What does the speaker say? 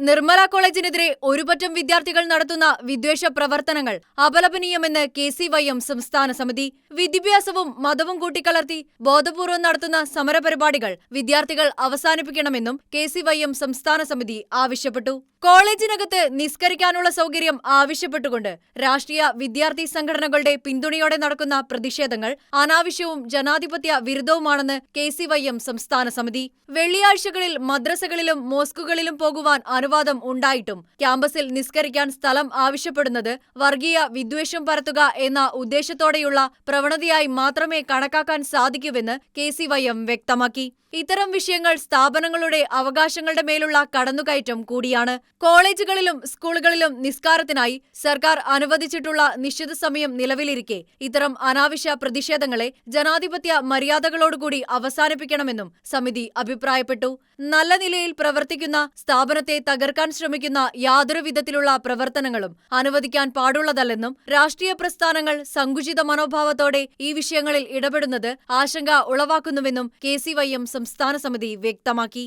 നിർമ്മല കോളേജിനെതിരെ ഒരുപറ്റം വിദ്യാർത്ഥികൾ നടത്തുന്ന വിദ്വേഷ പ്രവർത്തനങ്ങൾ അപലപനീയമെന്ന് കെ സി വൈ എം സംസ്ഥാന സമിതി. വിദ്യാഭ്യാസവും മതവും കൂട്ടിക്കലർത്തി ബോധപൂർവം നടത്തുന്ന സമരപരിപാടികൾ വിദ്യാർത്ഥികൾ അവസാനിപ്പിക്കണമെന്നും കെ സി വൈ എം സംസ്ഥാന സമിതി ആവശ്യപ്പെട്ടു. കോളേജിനകത്ത് നിസ്കരിക്കാനുള്ള സൗകര്യം ആവശ്യപ്പെട്ടുകൊണ്ട് രാഷ്ട്രീയ വിദ്യാർത്ഥി സംഘടനകളുടെ പിന്തുണയോടെ നടക്കുന്ന പ്രതിഷേധങ്ങൾ അനാവശ്യവും ജനാധിപത്യ വിരുദ്ധവുമാണെന്ന് കെ സി വൈ എം സംസ്ഥാന സമിതി. വെള്ളിയാഴ്ചകളിൽ മദ്രസകളിലും മോസ്കുകളിലും പോകുവാൻ അനുവാദം ഉണ്ടായിട്ടും ക്യാമ്പസിൽ നിസ്കരിക്കാൻ സ്ഥലം ആവശ്യപ്പെടുന്നത് വർഗീയ വിദ്വേഷം പരത്തുക എന്ന ഉദ്ദേശത്തോടെയുള്ള പ്രവണതയായി മാത്രമേ കണക്കാക്കാൻ സാധിക്കൂവെന്ന് കെ സി വൈ എം വ്യക്തമാക്കി. ഇത്തരം വിഷയങ്ങൾ സ്ഥാപനങ്ങളുടെ അവകാശങ്ങളുടെ മേലുള്ള കടന്നുകയറ്റം കൂടിയാണ്. കോളേജുകളിലും സ്കൂളുകളിലും നിസ്കാരത്തിനായി സർക്കാർ അനുവദിച്ചിട്ടുള്ള നിശ്ചിത സമയം നിലവിലിരിക്കെ ഇത്തരം അനാവശ്യ പ്രതിഷേധങ്ങളെ ജനാധിപത്യ മര്യാദകളോടുകൂടി അവസാനിപ്പിക്കണമെന്നും സമിതി അഭിപ്രായപ്പെട്ടു. നല്ല നിലയിൽ പ്രവർത്തിക്കുന്ന സ്ഥാപനത്തെ തകർക്കാൻ ശ്രമിക്കുന്ന യാതൊരു വിധത്തിലുള്ള പ്രവർത്തനങ്ങളും അനുവദിക്കാൻ പാടുള്ളതല്ലെന്നും രാഷ്ട്രീയ പ്രസ്ഥാനങ്ങൾ സങ്കുചിത മനോഭാവത്തോടെ ഈ വിഷയങ്ങളിൽ ഇടപെടുന്നത് ആശങ്ക ഉളവാക്കുന്നുവെന്നും കെ സി വൈ എം സംസ്ഥാന സമിതി വ്യക്തമാക്കി.